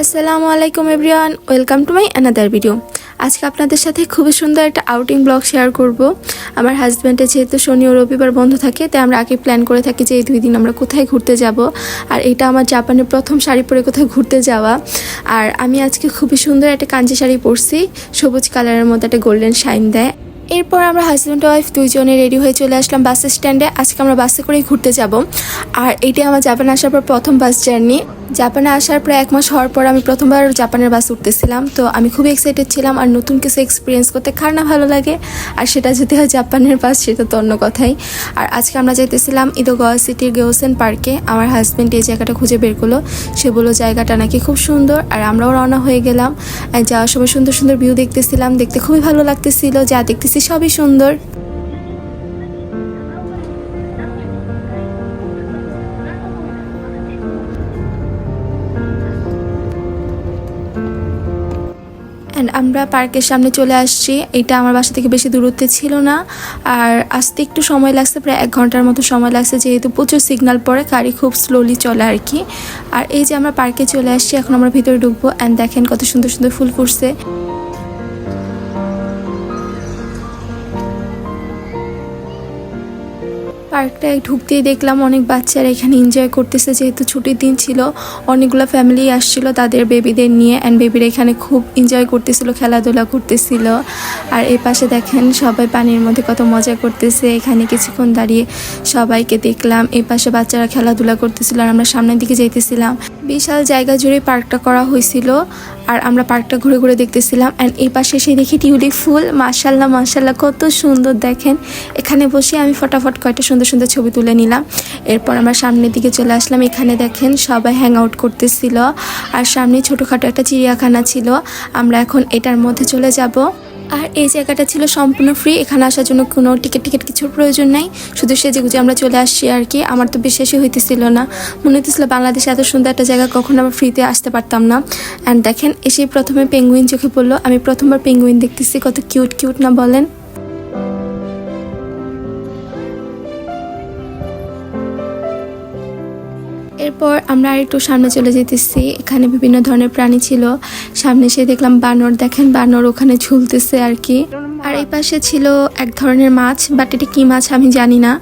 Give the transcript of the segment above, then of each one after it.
আসসালামু আলাইকুম everyone welcome to my another video. আজকে আপনাদের সাথে খুবই সুন্দর একটা আউটিং ব্লগ শেয়ার করব। আমার হাজব্যান্ডের যেহেতু শনি ও রবিবার বন্ধ থাকে, তাই আমরা আগে প্ল্যান করে থাকি যে এই দুই দিন আমরা কোথায় ঘুরতে যাব। আর এটা আমার জাপানের প্রথম শাড়ি পরে কোথায় ঘুরতে যাওয়া। আর আমি আজকে খুবই সুন্দর একটা কাঞ্জি শাড়ি পরছি, সবুজ কালারের মধ্যে একটা গোল্ডেন শাইন দেয়। এরপর আমরা হাজব্যান্ড ওয়াইফ দুইজনে রেডি হয়ে চলে আসলাম বাস স্ট্যান্ডে আজকে আমরা বাসে করেই ঘুরতে যাব। আর এটাই আমার জাপান আসার পর প্রথম বাস জার্নি জাপানে আসার প্রায় এক মাস হওয়ার পর আমি প্রথমবার জাপানের বাস উঠতেছিলাম। তো আমি খুবই এক্সাইটেড ছিলাম আর নতুন কিছু এক্সপিরিয়েন্স করতে কার না ভালো লাগে। আর সেটা যদি হয় জাপানের বাস সেটা তো অন্য কথাই। আর আজকে আমরা যাইতেছিলাম ইদোগাওয়া সিটির গেওসেন পার্কে আমার হাজব্যান্ড এই জায়গাটা খুঁজে বের করল। সে বলল, জায়গাটা নাকি খুব সুন্দর। আর আমরাও রওনা হয়ে গেলাম। যাওয়ার সময় সুন্দর সুন্দর ভিউ দেখতেছিলাম। দেখতে খুবই ভালো লাগতেছিল। যা দেখতেছি সবই সুন্দর। অ্যান্ড আমরা পার্কের সামনে চলে আসছি। এটা আমার বাসা থেকে বেশি দূরত্বে ছিল না। আর আসতে একটু সময় লাগছে, প্রায় এক ঘণ্টার মতো সময় লাগছে, যেহেতু প্রচুর সিগন্যাল পরে গাড়ি খুব স্লোলি চলে আর কি। আর এই যে আমরা পার্কে চলে আসছি, এখন আমরা ভিতরে ঢুকবো। অ্যান্ড দেখেন কত সুন্দর সুন্দর ফুল ফুটছে। পার্কটায় ঢুকতেই দেখলাম অনেক বাচ্চারা এখানে এনজয় করতেছে। যেহেতু ছুটির দিন ছিল, অনেকগুলো ফ্যামিলি আসছিল তাদের বেবিদের নিয়ে অ্যান্ড বেবিরা এখানে খুব এনজয় করতেছিল, খেলাধুলা করতেছিল। আর এই পাশে দেখেন সবাই পানির মধ্যে কত মজা করতেছে। এখানে কিছুক্ষণ দাঁড়িয়ে সবাইকে দেখলাম। এই পাশে বাচ্চারা খেলাধুলা করতেছিল আর আমরা সামনের দিকে যাইতেছিলাম। বিশাল জায়গা জুড়ে পার্কটা করা হয়েছিল আর আমরা পার্কটা ঘুরে ঘুরে দেখতেছিলাম। অ্যান্ড এই পাশে এসে দেখি টিউলিপ ফুল। মার্শাল্লাহ মার্শাল্লাহ কত সুন্দর দেখেন। এখানে বসে আমি ফটাফট কয়টা সুন্দর সুন্দর ছবি তুলে নিলাম। এরপর আমরা সামনের দিকে চলে আসলাম। এখানে দেখেন সবাই হ্যাং আউট করতেছিল। আর সামনে ছোটোখাটো একটা চিড়িয়াখানা ছিল। আমরা এখন এটার মধ্যে চলে যাব। আর এই জায়গাটা ছিল সম্পূর্ণ ফ্রি এখানে আসার জন্য কোনো টিকিট টিকিট কিছুর প্রয়োজন নাই। শুধু সেজে গুজে আমরা চলে আসছি আর কি। আমার তো বিশ্বাসই হইতেছিল না। মনে হইতেছিল বাংলাদেশে এত সুন্দর একটা জায়গা, কখনো আমরা ফ্রিতে আসতে পারতাম না। অ্যান্ড দেখেন এসে প্রথমে পেঙ্গুইন চোখে পড়ল। আমি প্রথমবার পেঙ্গুইন দেখতেছি, কত কিউট কিউট না বলেন। এরপর আমরা একটু সামনে চলে যেতেছি। এখানে বিভিন্ন ধরনের প্রাণী ছিল। সামনে এসে দেখলাম বানর। দেখেন বানর ওখানে ঝুলতেছে আর কি। আর এই পাশে ছিল এক ধরনের মাছ বাট এটা কি মাছ আমি জানি না।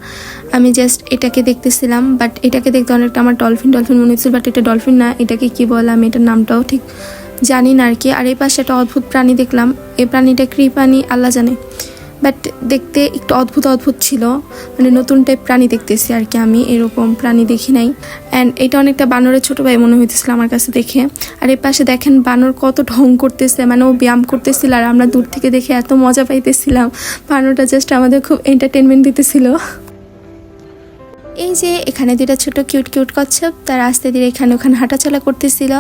আমি জাস্ট এটাকে দেখতেছিলাম বাট এটাকে দেখতে অনেকটা আমার ডলফিন ডলফিন মনে হচ্ছিল বাট এটা ডলফিন না। এটাকে কি বলে, আমি এটার নামটাও ঠিক জানি না আর কি। আর এই পাশে একটা অদ্ভুত প্রাণী দেখলাম। এই প্রাণীটা কৃপানি আল্লাহ জানে। বাট দেখতে একটু অদ্ভুত অদ্ভুত ছিল। মানে নতুন টাইপ প্রাণী দেখতেছি আর কি আমি, এরকম প্রাণী দেখি নাই। অ্যান্ড এটা অনেকটা বানরের ছোটো ভাই মনে হইতেছিল আমার কাছে দেখে। আর এর পাশে দেখেন বানর কত ঢং করতেছে মানে ও ব্যায়াম করতেছিল আর আমরা দূর থেকে দেখে এত মজা পাইতেছিলাম। বানরটা জাস্ট আমাদের খুব এন্টারটেনমেন্ট দিতেছিল। এই যে এখানে দুটা ছোট কিউট কিউট কচ্ছপ, তার আস্তে ধীরে এখানে ওখানে হাঁটাচলা করতেছিল।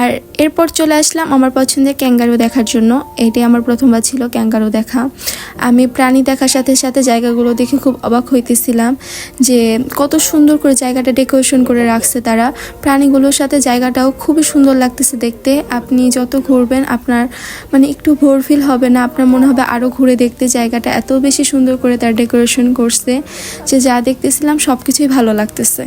আর এরপর চলে আসলাম আমার পছন্দের ক্যাঙ্গারু দেখার জন্য। এটাই আমার প্রথমবার ছিল ক্যাঙ্গারু দেখা। আমি প্রাণী দেখার সাথে সাথে জায়গাগুলো দেখে খুব অবাক হইতেছিলাম যে কত সুন্দর করে জায়গাটা ডেকোরেশন করে রাখছে তারা। প্রাণীগুলোর সাথে জায়গাটাও খুবই সুন্দর লাগতেছে দেখতে। আপনি যত ঘুরবেন আপনার মানে একটু ভোর ফিল হবে না, আপনার মনে হবে আরও ঘুরে দেখতে জায়গাটা এত বেশি সুন্দর করে তার ডেকোরেশন করছে যে যা দেখতেছিলাম সব কিছুই ভালো লাগতেছে।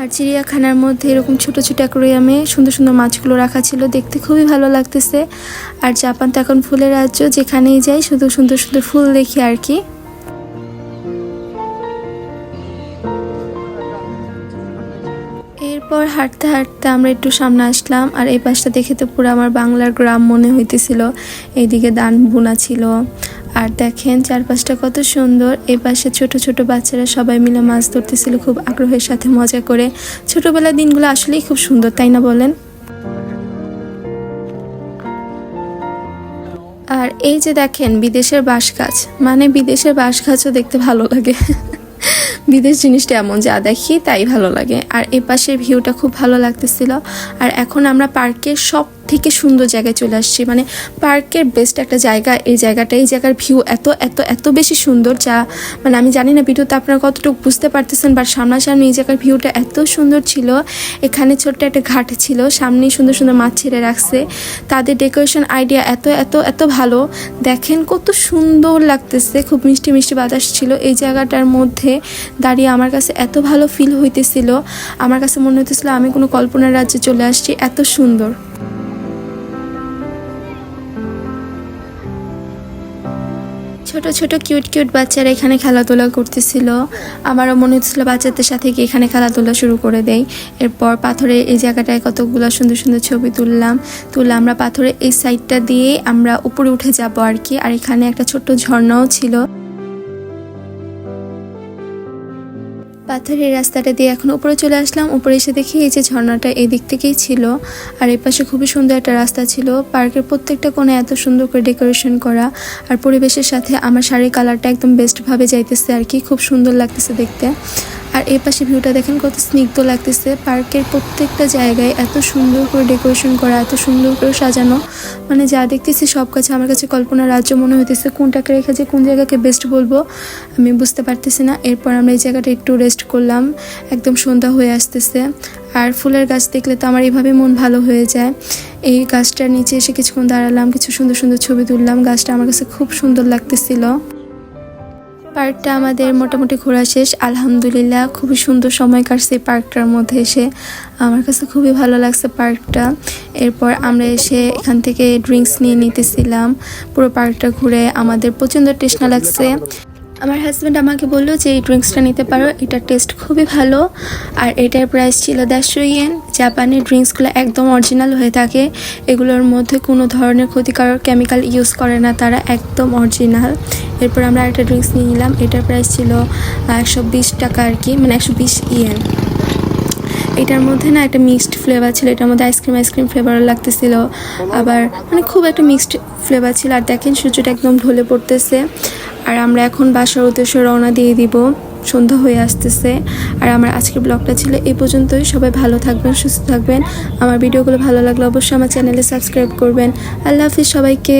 আর চিড়িয়াখানার মধ্যে এরকম ছোট ছোট অ্যাকোরিয়ামে সুন্দর সুন্দর মাছগুলো রাখা ছিল, দেখতে খুবই ভালো লাগতেছে। আর জাপান তো এখন ফুলের রাজ্য, যেখানেই যাই শুধু সুন্দর সুন্দর ফুল দেখি আর কি। এরপর হাঁটতে হাঁটতে আমরা একটু সামনে আসলাম, আর এই পাশটা দেখে তো পুরো আমার বাংলার গ্রাম মনে হইতেছিল। এইদিকে দান বোনা ছিল। আর দেখেন চারপাশটা কত সুন্দর। এই পাশে ছোট ছোট বাচ্চারা সবাই মিলে মাছ ধরতেছিল খুব আগ্রহের সাথে মজা করে। ছোটবেলার দিনগুলো আসলেই খুব সুন্দর, তাই না বলেন? আর এই যে দেখেন বিদেশের বাঁশ গাছ মানে বিদেশের বাঁশ গাছও দেখতে ভালো লাগে। বিদেশ জিনিসটা এমন যা দেখি তাই ভালো লাগে। আর এপাশের ভিউটা খুব ভালো লাগতেছিল। আর এখন আমরা পার্কের সব থেকে সুন্দর জায়গায় চলে আসছি। মানে পার্কের বেস্ট একটা জায়গা, এই জায়গাটা এই জায়গার ভিউ এত এত এত বেশি সুন্দর যা মানে আমি জানি না ভিডিওতে আপনারা কতটুকু বুঝতে পারতেছেন বাট সামনাসামনি এই জায়গার ভিউটা এত সুন্দর ছিল। এখানে ছোট্ট একটা ঘাট ছিল, সামনেই সুন্দর সুন্দর মাছ ছেড়ে রাখছে। তাদের ডেকোরেশন আইডিয়া এত এত এত ভালো। দেখেন কত সুন্দর লাগতেছে, খুব মিষ্টি মিষ্টি বাতাস ছিল। এই জায়গাটার মধ্যে দাঁড়িয়ে আমার কাছে এত ভালো ফিল হইতেছিল। আমার কাছে মনে হইতেছিল আমি কোনো কল্পনার রাজ্যে চলে আসছি, এত সুন্দর। ছোট ছোট কিউট কিউট বাচ্চারা এখানে খেলাধুলা করতেছিল। আমারও মনে হচ্ছিল বাচ্চাদের সাথে গিয়ে এখানে খেলাধুলা শুরু করে দেই। এরপর পাথরে এই জায়গাটায় কতগুলো সুন্দর সুন্দর ছবি তুললাম। তুলে আমরা পাথরে এই সাইডটা দিয়ে আমরা উপরে উঠে যাব আর কি। আর এখানে একটা ছোট্ট ঝর্ণাও ছিল। পাথরের রাস্তাটা দিয়ে এখন উপরে চলে আসলাম। উপরে এসে দেখি এই যে ঝর্ণাটা এই দিক থেকেই ছিল। আর এই পাশে খুবই সুন্দর একটা রাস্তা ছিল। পার্কের প্রত্যেকটা কোণে এত সুন্দর করে ডেকোরেশন করা আর পরিবেশের সাথে আমার শাড়ির কালারটা একদম বেস্টভাবে যাইতেছে আর কি। খুব সুন্দর লাগতেছে দেখতে। আর এই পাশে ভিউটা দেখেন কত স্নিগ্ধ লাগতেছে। পার্কের প্রত্যেকটা জায়গায় এত সুন্দর করে ডেকোরেশন করা, এত সুন্দর করে সাজানো। মানে যা দেখতেছি সব কাছে আমার কাছে কল্পনা রাজ্য মনে হইতেছে কোনটাকে রেখে যে কোন জায়গাকে বেস্ট বলব। আমি বুঝতে পারতেছি না। এরপর আমরা এই জায়গাটা একটু রেস্ট করলাম, একদম সন্ধ্যা হয়ে আসতেছে। আর ফুলের গাছ দেখলে তো আমার এইভাবে মন ভালো হয়ে যায়। এই গাছটার নিচে এসে কিছুক্ষণ দাঁড়ালাম, কিছু সুন্দর সুন্দর ছবি তুললাম। গাছটা আমার কাছে খুব সুন্দর লাগতেছিল। পার্কটা আমাদের মোটামুটি ঘোরা শেষ। আলহামদুলিল্লাহ, খুবই সুন্দর সময় কাটছে পার্কটার মধ্যে এসে। আমার কাছে খুবই ভালো লাগছে পার্কটা। এরপর আমরা এসে এখান থেকে ড্রিঙ্কস নিয়ে নিতেছিলাম। পুরো পার্কটা ঘুরে আমাদের প্রচণ্ড টেস্টনা লাগছে। আমার হাজব্যান্ড আমাকে বলল যে, এই ড্রিঙ্কসটা নিতে পারো এটার টেস্ট খুবই ভালো। আর এটার প্রাইস ছিল দেড়শো ইয়েন জাপানের ড্রিঙ্কসগুলো একদম অরিজিনাল হয়ে থাকে। এগুলোর মধ্যে কোনো ধরনের ক্ষতিকারক কেমিক্যাল ইউজ করে না, তারা একদম অরিজিনাল এরপর আমরা একটা ড্রিঙ্কস নিয়ে নিলাম। এটার প্রাইস ছিল একশো বিশ টাকা আর কি মানে একশো বিশ ইয়েন এটার মধ্যে না একটা মিক্সড ফ্লেভার ছিল, এটার মধ্যে আইসক্রিম আইসক্রিম ফ্লেভারও লাগতেছিল। আবার মানে খুব একটা মিক্সড ফ্লেভার ছিল। আর দেখেন সূর্যটা একদম ঢলে পড়তেছে। আর আমরা এখন বাসার উদ্দেশ্যে রওনা দিয়ে দিব। সন্ধ্যা হয়ে আসতেছে। আর আমার আজকের ব্লগটা ছিল এই পর্যন্তই। সবাই ভালো থাকবেন, সুস্থ থাকবেন। আমার ভিডিওগুলো ভালো লাগলে অবশ্যই আমার চ্যানেলে সাবস্ক্রাইব করবেন। আল্লাহ হাফিজ সবাইকে।